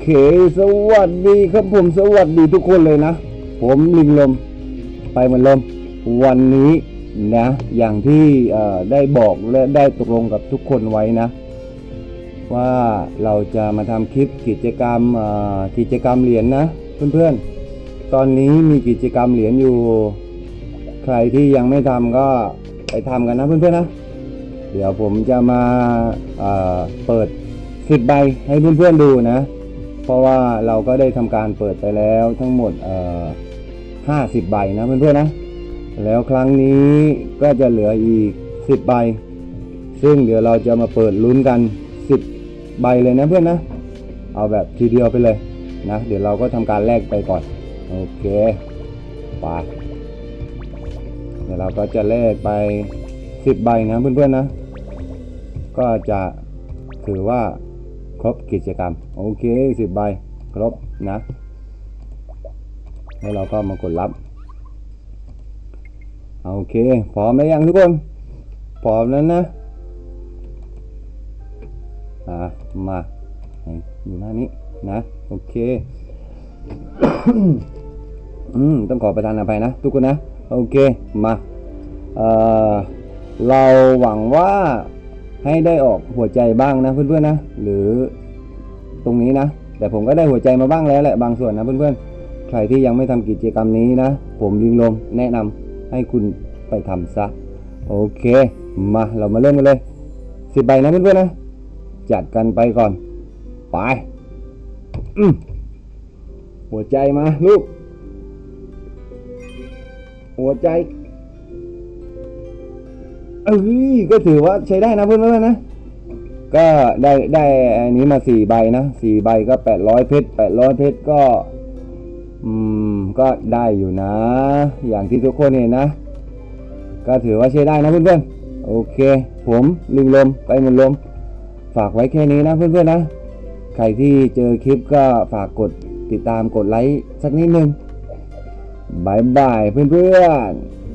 เค สวัสดีครับผมสวัสดีทุกคนเลยนะ ผมลิงลม ไปเหมือนลม วันนี้นะ อย่างที่ได้บอกและได้ตกลงกับทุกคนไว้นะ ว่าเราจะมาทำคลิปกิจกรรมกิจกรรมเหรียญนะเพื่อนๆ ตอนนี้มีกิจกรรมเหรียญอยู่ ใครที่ยังไม่ทำก็ไปทำกันนะเพื่อนๆนะ เดี๋ยวผมจะมาเอ่อเปิดสิบใบให้เพื่อนๆดูนะ เพราะว่าเราก็ได้ทำการเปิดไปแล้วทั้งหมดเอ่อห้าสิบใบนะเพื่อนๆนะ แล้วครั้งนี้ก็จะเหลืออีกสิบใบ ซึ่งเดี๋ยวเราจะมาเปิดลุ้นกันสิบใบเลยนะเพื่อนนะ เอาแบบทีเดียวไปเลยนะ เดี๋ยวเราก็ทำการแลกไปก่อน โอเคไปเดี๋ยวเราก็จะแลกไปสิบใบนะเพื่อนๆนะ ก็จะถือว่า ครบกิจกรรม โอเคสิบใบครบนะ แล้วเราก็มากดรับ โอเค พร้อมแล้วยังทุกคน พร้อมแล้วนะ อะมาอยู่หน้านี้นะ โอเค อืม ต้องขอประทานอภัยนะทุกคนนะ โอเค มา เอ่อ เราหวังว่า ให้ได้ออกหัวใจบ้างนะเพื่อนๆนะ หรือตรงนี้นะ แต่ผมก็ได้หัวใจมาบ้างแล้วแหละบางส่วนนะเพื่อนๆ ใครที่ยังไม่ทำกิจกรรมนี้นะ ผมลิงลมแนะนำให้คุณไปทำซะ โอเค มาเรามาเริ่มกันเลยสิบใบนะเพื่อนๆนะ จัดกันไปก่อน ไปหัวใจมาลูก หัวใจ เอ้ยก็ถือว่าใช้ได้นะเพื่อนๆนนะ ก็ได้ได้อันนี้มาสี่ใบนะสี่ใบก็แปดร้อยเพชรแปดร้อยเพชรก็ อืม ก็ได้อยู่นะ อย่างที่ทุกคนเห็นนะ ก็ถือว่าใช้ได้นะเพื่อนๆโอเค ผมลิงลมไปหมดลม ฝากไว้แค่นี้นะเพื่อนๆนะ ใครที่เจอคลิปก็ฝากกดติดตามกดไลค์สักนิดนึงบายบายเพื่อนๆ